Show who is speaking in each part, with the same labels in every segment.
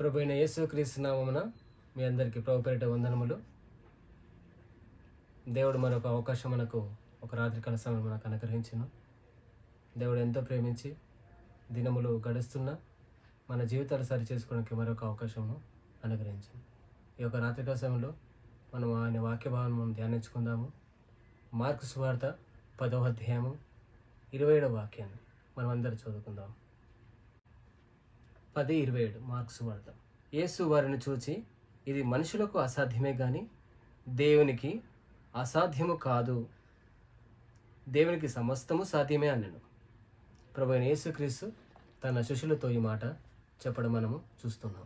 Speaker 1: ప్రభు అయిన యేసుక్రీస్తు నామమున మీ అందరికీ ప్రభు పేరిట వందనములు. దేవుడు మరొక అవకాశం మనకు ఒక రాత్రికాల సమయం మనకు అనుగ్రహించను. దేవుడు ఎంతో ప్రేమించి దినములు గడుస్తున్న మన జీవితాలు సరి చేసుకోవడానికి మరొక అవకాశము అనుగ్రహించాను. ఈ యొక్క రాత్రికాల సమయంలో మనం ఆయన వాక్యభావం మనం ధ్యానించుకుందాము. మార్కు సువార్త పదవ అధ్యాయము ఇరవై ఏడవ వాక్యాన్ని మనం అందరూ చదువుకుందాము. పది ఇరవై ఏడు మార్క్స్ వార్త యేసు వారిని చూచి ఇది మనుషులకు అసాధ్యమే కానీ దేవునికి అసాధ్యము కాదు. దేవునికి సమస్తము సాధ్యమే అన్నాను. ప్రభు యేసుక్రీస్తు తన శిష్యులతో ఈ మాట చెప్పడం మనము చూస్తున్నాం.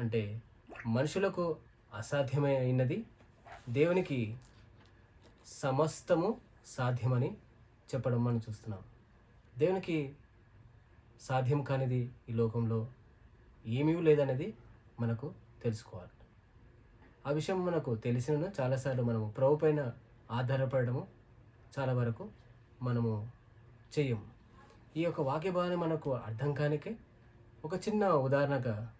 Speaker 1: అంటే మనుషులకు అసాధ్యమే అయినది దేవునికి సమస్తము సాధ్యమని చెప్పడం మనం చూస్తున్నాం. దేవునికి సాధ్యం కానిది ఈ లోకంలో ఏమీ లేదనేది మనకు తెలుసుకోవాలి. ఆ విషయం మనకు తెలిసిన చాలాసార్లు మనము ప్రభు పైన ఆధారపడము చాలా వరకు మనము చెయ్యము ఈ యొక్క వాక్య భావన మనకు అర్థం కానికే ఒక చిన్న ఉదాహరణగా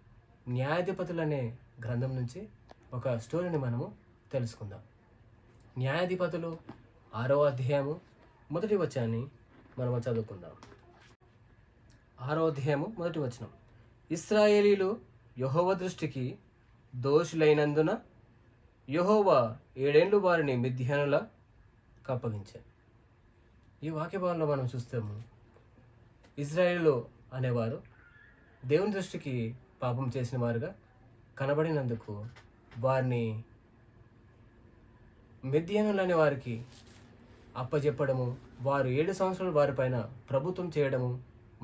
Speaker 1: న్యాయాధిపతులు అనే గ్రంథం నుంచి ఒక స్టోరీని మనము తెలుసుకుందాం. న్యాయాధిపతులు ఆరో అధ్యాయము మొదటి వచ్చాన్ని మనము చదువుకుందాం. ఆరో అధ్యాయము మొదటి వచనం. ఇస్రాయేలీలు యహోవ దృష్టికి దోషులైనందున యహోవా ఏడేండ్లు వారిని మిథ్యానుల కప్పగించారు ఈ వాక్యభావంలో మనం చూస్తాము ఇజ్రాయేల్ అనేవారు దేవుని దృష్టికి పాపం చేసిన వారుగా కనబడినందుకు వారిని మిథ్యానులు అనే వారికి అప్పచెప్పడము వారు ఏడు సంవత్సరాలు వారిపైన ప్రభుత్వం చేయడము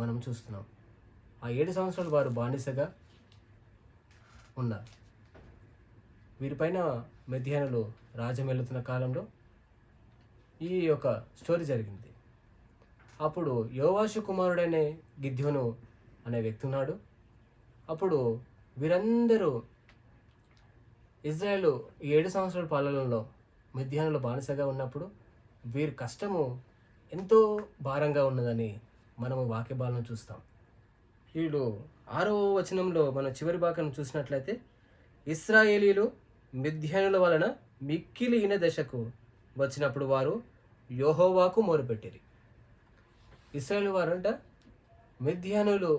Speaker 1: మనం చూస్తున్నాం. ఆ ఏడు సంవత్సరాలు వారు బానిసగా ఉన్నారు వీరిపైన మెధ్యాహ్నలు రాజ్యం వెళుతున్న కాలంలో ఈ యొక్క స్టోరీ జరిగింది. అప్పుడు యోవాషు కుమారుడనే గిద్యోను అనే వ్యక్తి ఉన్నాడు. అప్పుడు వీరందరూ ఇజ్రాయెల్ ఏడు సంవత్సరాల పాలనలో మిథ్యానులు బానిసగా ఉన్నప్పుడు వీరి కష్టము ఎంతో భారంగా ఉన్నదని మనము వాక్యబాలను చూస్తాం. వీడు ఆరో వచనంలో మన చివరి భాగం చూసినట్లయితే ఇస్రాయేలీలు మిథ్యానుల వలన మిక్కిలి ఈన దశకు వచ్చినప్పుడు వారు యోహోవాకు మొరుపెట్టిరి. ఇస్రాయేల్ వారంట మిథ్యానులు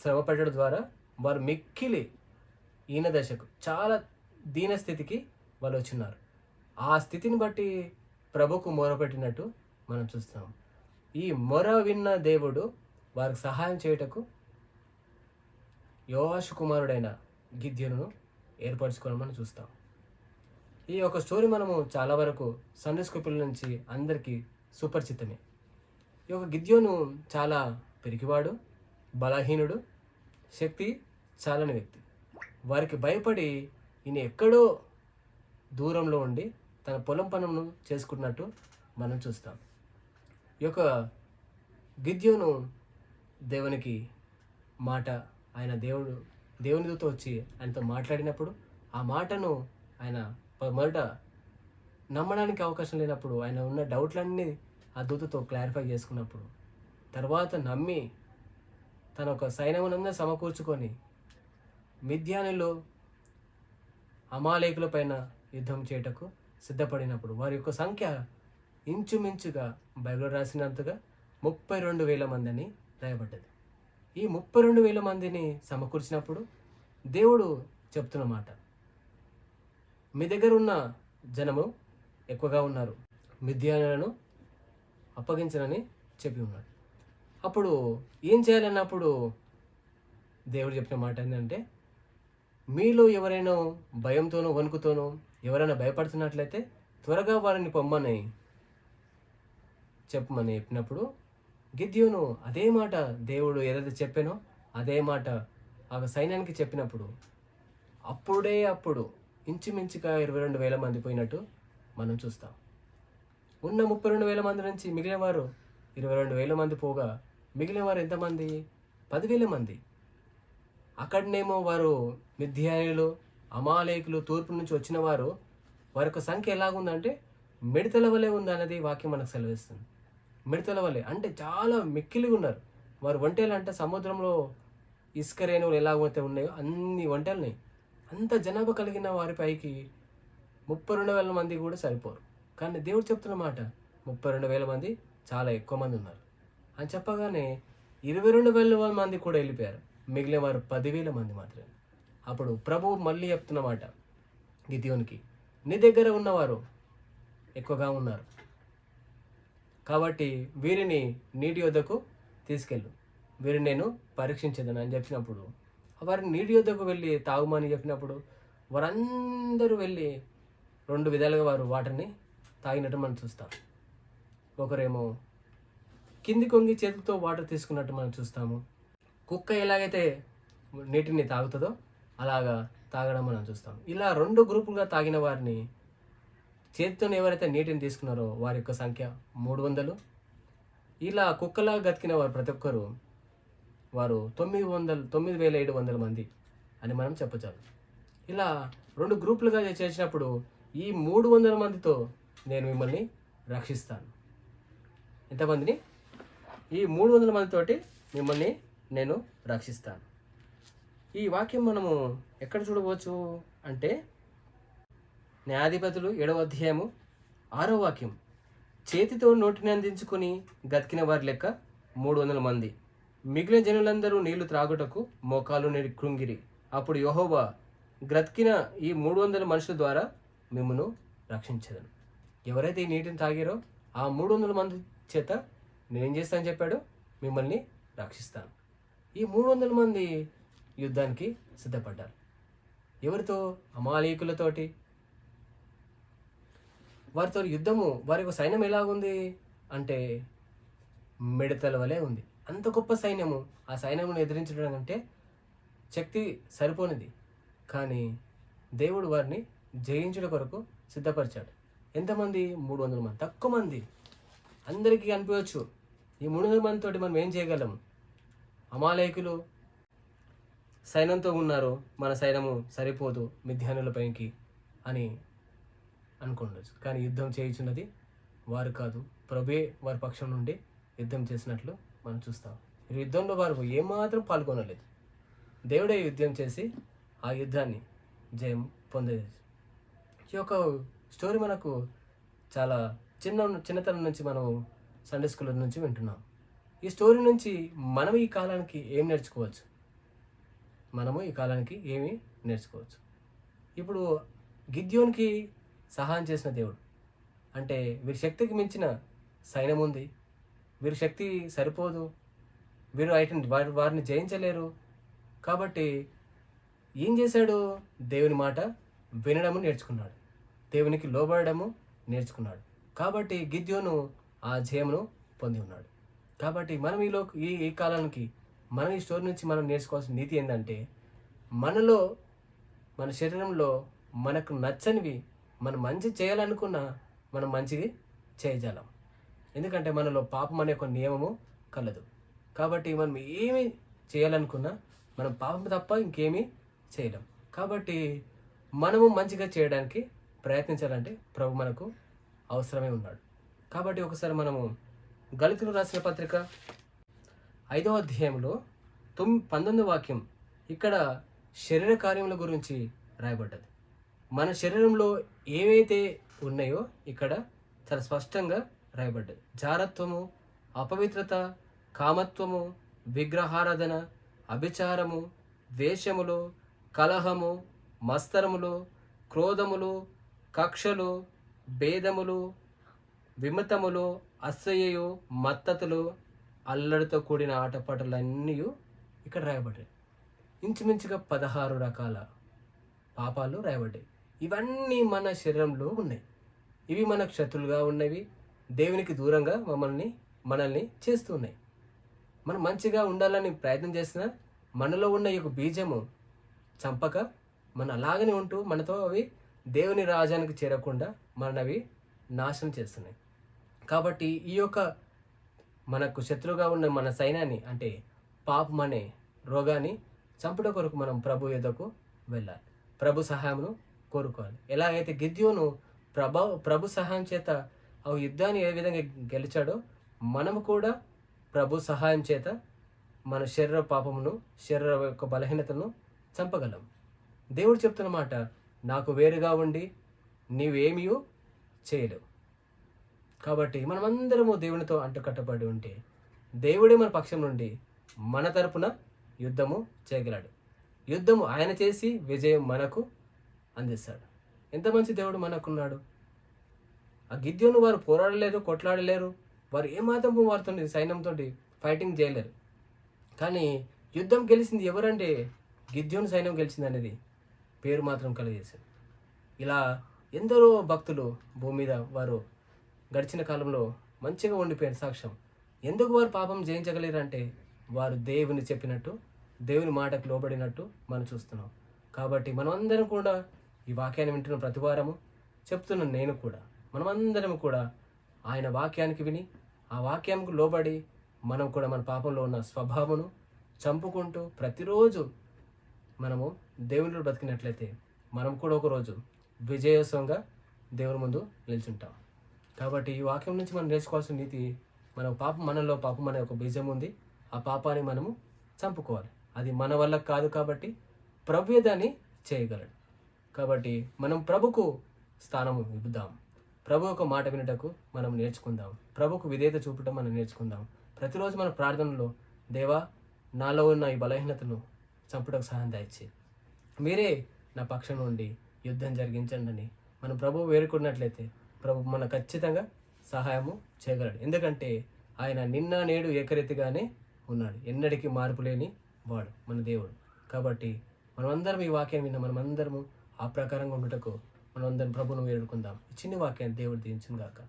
Speaker 1: శ్రమ పెట్టడం ద్వారా వారు మిక్కిలి ఈన దశకు చాలా దీన స్థితికి వాళ్ళు వచ్చినారు. ఆ స్థితిని బట్టి ప్రభుకు మొరపెట్టినట్టు మనం చూస్తాం. ఈ మొర విన్న దేవుడు వారికి సహాయం చేయుటకు యోవాషు కుమారుడైన గిద్యను ఏర్పరచుకోవడం చూస్తాం. ఈ యొక్క స్టోరీ మనము చాలా వరకు సన్ స్కూల్ నుంచి అందరికీ సుపరిచితమే. ఈ యొక్క గిద్యోను చాలా పెరిగివాడు బలహీనుడు శక్తి చాలని వ్యక్తి. వారికి భయపడి ఈయన ఎక్కడో దూరంలో ఉండి తన పొలం పనులను చేసుకుంటున్నట్టు మనం చూస్తాం. యొక్క గిద్యోను దేవునికి మాట ఆయన దేవుడు దేవుని వచ్చి ఆయనతో మాట్లాడినప్పుడు ఆ మాటను ఆయన మొదట నమ్మడానికి అవకాశం లేనప్పుడు ఆయన ఉన్న డౌట్లన్నీ ఆ దూతతో క్లారిఫై చేసుకున్నప్పుడు తర్వాత నమ్మి తన ఒక సైన్యమునంతా సమకూర్చుకొని మిథ్యానిలో అమాలేకుల పైన యుద్ధం చేయటకు సిద్ధపడినప్పుడు వారి యొక్క సంఖ్య ఇంచుమించుగా బైబిల్ రాసినంతగా ముప్పై రెండు వేల మంది అని రాయబడ్డది. ఈ ముప్పై రెండు వేల మందిని సమకూర్చినప్పుడు దేవుడు చెప్తున్న మాట మీ దగ్గర ఉన్న జనము ఎక్కువగా ఉన్నారు. మిథ్యానులను అప్పగించనని చెప్పి ఉన్నాడు. అప్పుడు ఏం చేయాలన్నప్పుడు దేవుడు చెప్పిన మాట ఏంటంటే మీలో ఎవరైనా భయంతోనో వణుకుతోనో ఎవరైనా భయపడుతున్నట్లయితే త్వరగా వారిని పొమ్మని చెప్పమని చెప్పినప్పుడు గిద్యోను అదే మాట దేవుడు ఏదైతే చెప్పానో అదే మాట ఆ సైన్యానికి చెప్పినప్పుడు అప్పుడే అప్పుడు ఇంచుమించుగా ఇరవై రెండు వేల మంది పోయినట్టు మనం చూస్తాం. ఉన్న ముప్పై రెండు వేల మంది నుంచి మిగిలిన వారు ఇరవై రెండు వేల మంది పోగా మిగిలిన వారు ఎంతమంది? పదివేల మంది. అక్కడనేమో వారు మిథ్యాయులు అమాలేకులు తూర్పు నుంచి వచ్చిన వారు వారి యొక్క సంఖ్య ఎలాగుందంటే మిడతల వలె ఉందన్నది వాక్యం మనకు సెలవిస్తుంది. మిడతల వలె. అంటే చాలా మిక్కిలిగా ఉన్నారు. వారు ఒంటేలు అంటే సముద్రంలో ఇసుక రేణువులు ఎలాగైతే ఉన్నాయో అన్ని వంటలని అంత జనాభా కలిగిన వారిపైకి ముప్పై రెండు వేల మంది కూడా సరిపోరు. కానీ దేవుడు చెప్తున్న మాట ముప్పై రెండు వేల మంది చాలా ఎక్కువ మంది ఉన్నారు. అని చెప్పగానే ఇరవై రెండు వేల మంది కూడా వెళ్ళిపోయారు. మిగిలిన వారు పదివేల మంది మాత్రమే. అప్పుడు ప్రభువు మళ్ళీ చెప్తున్న మాట గిద్యోనికి నీ దగ్గర ఉన్నవారు ఎక్కువగా ఉన్నారు. కాబట్టి వీరిని నీటి యొద్దకు తీసుకెళ్ళు. వీరిని నేను పరీక్షించదని అని చెప్పినప్పుడు వారిని నీటి యొద్దకు వెళ్ళి తాగుమని చెప్పినప్పుడు వారందరూ వెళ్ళి రెండు విధాలుగా వారు వాటర్ని తాగినట్టు మనం చూస్తాం. ఒకరేమో కింది కొంగి చేతితో వాటర్ తీసుకున్నట్టు మనం చూస్తాము. కుక్క ఎలాగైతే నీటిని తాగుతుందో అలాగా తాగడం మనం చూస్తాం. ఇలా రెండు గ్రూపులుగా తాగిన వారిని చేతితో ఎవరైతే నీటిని తీసుకున్నారో వారి యొక్క సంఖ్య మూడు వందలు. ఇలా కుక్కలా గతికిన వారు ప్రతి ఒక్కరు వారు తొమ్మిది వందలు తొమ్మిది వేల ఏడు వందల మంది అని మనం చెప్పచాలి ఇలా రెండు గ్రూపులుగా చేసినప్పుడు ఈ మూడు వందల మందితో నేను మిమ్మల్ని రక్షిస్తాను. ఎంతమందిని? ఈ మూడు వందల మందితోటి మిమ్మల్ని నేను రక్షిస్తాను. ఈ వాక్యం మనము ఎక్కడ చూడవచ్చు అంటే న్యాయాధిపతులు ఏడవ అధ్యాయము ఆరో వాక్యం. చేతితో నోటిని అందించుకుని గతికిన వారి లెక్క మూడు వందల మంది. మిగిలిన జనులందరూ నీళ్ళు త్రాగుటకు మోకాలు నేడి కృంగిరి. అప్పుడు యహోవా గ్రతికిన ఈ మూడు వందల మనుషుల ద్వారా మిమ్మను రక్షించదను. ఎవరైతే ఈ నీటిని తాగారో ఆ మూడు వందల మంది చేత నేనేం చేస్తానని చెప్పాడు? మిమ్మల్ని రక్షిస్తాను. ఈ మూడు వందల మంది యుద్ధానికి సిద్ధపడ్డారు. ఎవరితో? అమాలీకులతోటి. వారితో యుద్ధము వారి యొక్క సైన్యం ఎలా ఉంది అంటే మిడతల వలె ఉంది. అంత గొప్ప సైన్యము. ఆ సైన్యమును ఎదిరించడం అంటే శక్తి సరిపోనిది. కానీ దేవుడు వారిని జయించడం కొరకు సిద్ధపరిచాడు. ఎంతమంది? మూడు వందల మంది. తక్కువ మంది. అందరికీ అనిపించవచ్చు. ఈ మూడు వందల మందితో మనం ఏం చేయగలం? అమాలయకులు సైన్యంతో ఉన్నారు. మన సైన్యము సరిపోదు మిథ్యానుల పైకి అని అనుకుండొచ్చు. కానీ యుద్ధం చేయించున్నది వారు కాదు. ప్రభే వారి పక్షం నుండి యుద్ధం చేసినట్లు మనం చూస్తాం. ఈ యుద్ధంలో వారు ఏమాత్రం పాల్గొనలేదు. దేవుడే యుద్ధం చేసి ఆ యుద్ధాన్ని జయం పొందేది ఈ యొక్క స్టోరీ మనకు చాలా చిన్న చిన్నతనం నుంచి మనం సండే స్కూల్ నుంచి వింటున్నాం. ఈ స్టోరీ నుంచి మనం ఈ కాలానికి ఏం నేర్చుకోవచ్చు? మనము ఈ కాలానికి ఏమి నేర్చుకోవచ్చు? ఇప్పుడు గిద్యోనికి సహాయం చేసిన దేవుడు. అంటే వీరి శక్తికి మించిన సైన్యం ఉంది. వీరి శక్తి సరిపోదు. వీరు వాటిని వారి వారిని జయించలేరు. కాబట్టి ఏం చేశాడు దేవుని మాట? వినడము నేర్చుకున్నాడు. దేవునికి లోబడము నేర్చుకున్నాడు. కాబట్టి గిద్యోను ఆ జయమును పొంది ఉన్నాడు. కాబట్టి మనం ఈలో ఈ ఈ కాలానికి మనం ఈ స్టోరీ నుంచి మనం నేర్చుకోవాల్సిన నీతి ఏంటంటే మనలో మన శరీరంలో మనకు నచ్చనివి మనం మంచి చేయాలనుకున్నా మనం మంచిది చేయజాలం ఎందుకంటే మనలో పాపం అనే ఒక నియమము కలదు. కాబట్టి మనం ఏమి చేయాలనుకున్నా మనం పాపం తప్ప ఇంకేమీ చేయలేం. కాబట్టి మనము మంచిగా చేయడానికి ప్రయత్నించాలంటే ప్రభు మనకు అవసరమే ఉన్నాడు. కాబట్టి ఒకసారి మనము గళితులు రాసిన పత్రిక ఐదవ అధ్యాయంలో తొమ్మిది పంతొమ్మిది వాక్యం ఇక్కడ శరీర కార్యముల గురించి రాయబడ్డది. మన శరీరంలో ఏవైతే ఉన్నాయో ఇక్కడ చాలా స్పష్టంగా రాయబడ్డది జారత్వము అపవిత్రత కామత్వము విగ్రహారాధన అభిచారము ద్వేషములు కలహము మస్తరములు క్రోధములు కక్షలు భేదములు విమతములు అసహ్యయు మత్తతులు అల్లడితో కూడిన ఆటపాటలన్నీ ఇక్కడ రాయబడ్డాయి. ఇంచుమించుగా పదహారు రకాల పాపాలు రాయబడ్డాయి. ఇవన్నీ మన శరీరంలో ఉన్నాయి. ఇవి మనకు శత్రులుగా ఉన్నవి దేవునికి దూరంగా మమ్మల్ని మనల్ని చేస్తున్నాయి మనం మంచిగా ఉండాలని ప్రయత్నం చేసినా మనలో ఉన్న ఈ యొక్క బీజము చంపక మన అలాగనే ఉంటూ మనతో అవి దేవుని రాజానికి చేరకుండా మనవి నాశనం చేస్తున్నాయి. కాబట్టి ఈ యొక్క మనకు శత్రువుగా ఉన్న మన సైన్యాన్ని అంటే పాపం అనే రోగాన్ని చంపడం కొరకు మనం ప్రభు ఎద్దకు వెళ్ళాలి. ప్రభు సహాయమును కోరుకోవాలి. ఎలా అయితే గిద్యోను ప్రభ ప్రభు సహాయం చేత ఆ యుద్ధాన్ని ఏ విధంగా గెలిచాడో మనము కూడా ప్రభు సహాయం చేత మన శరీర పాపమును శరీర యొక్క బలహీనతను చంపగలం. దేవుడు చెప్తున్న మాట నాకు వేరుగా ఉండి నీవేమీ చేయలేవు. కాబట్టి మనమందరము దేవునితో అంటుకట్టబడి ఉంటే దేవుడే మన పక్షం నుండి మన తరపున యుద్ధము చేయగలడు. యుద్ధము ఆయన చేసి విజయం మనకు అందిస్తాడు. ఎంత మంచి దేవుడు మనకున్నాడు? ఆ గిద్యోను వారు పోరాడలేరు కొట్లాడలేరు. వారు ఏమాత్రము వారితో సైన్యంతో ఫైటింగ్ చేయలేరు. కానీ యుద్ధం గెలిచింది ఎవరంటే గిద్యోను సైన్యం గెలిచింది అనేది పేరు మాత్రం కలిగేసింది ఇలా ఎందరో భక్తులు భూమి మీద వారు గడిచిన కాలంలో మంచిగా ఉండిపోయిన సాక్ష్యం. ఎందుకు వారు పాపం జయించగలిగారు అంటే వారు దేవుని చెప్పినట్టు దేవుని మాటకు లోబడినట్టు మనం చూస్తున్నాం. కాబట్టి మనమందరం కూడా ఈ వాక్యాన్ని వింటున్న ప్రతి వారము చెప్తున్నాను నేను కూడా మనమందరం కూడా ఆయన వాక్యానికి విని ఆ వాక్యంకు లోబడి మనం కూడా మన పాపంలో ఉన్న స్వభావమును చంపుకుంటూ ప్రతిరోజు మనము దేవునిలో బతికినట్లయితే మనం కూడా ఒకరోజు విజయోత్సవంగా దేవుని ముందు నిల్చుంటాం. కాబట్టి ఈ వాక్యం నుంచి మనం నేర్చుకోవాల్సిన నీతి మన పాపం మనలో పాపం అనే ఒక బీజం ఉంది. ఆ పాపాన్ని మనము చంపుకోవాలి. అది మన వల్ల కాదు కాబట్టి ప్రభుయే దాన్ని చేయగలడు? కాబట్టి మనం ప్రభుకు స్థానము ఇద్దాం. ప్రభు ఒక మాట వినుటకు మనం నేర్చుకుందాం. ప్రభుకు విధేయత చూపటం మనం నేర్చుకుందాం. ప్రతిరోజు మన ప్రార్థనలో దేవా నాలో ఉన్న ఈ బలహీనతను చంపుటకు సహాయం దాయిచ్చి మీరే నా పక్షం నుండి యుద్ధం జరిగించండి అని మనం ప్రభు వేరుకున్నట్లయితే ప్రభు మన ఖచ్చితంగా సహాయము చేయగలడు. ఎందుకంటే ఆయన నిన్న నేడు ఏకరీతిగానే ఉన్నాడు. ఎన్నటికీ మార్పు లేని వాడు మన దేవుడు. కాబట్టి మనమందరం ఈ వాక్యం విన్న మనమందరము ఆ ప్రకారంగా ఉండుటకు మనమందరం ప్రభును వేడుకుందాం. చిన్న వాక్యాన్ని దేవుడు దీవించిన గాక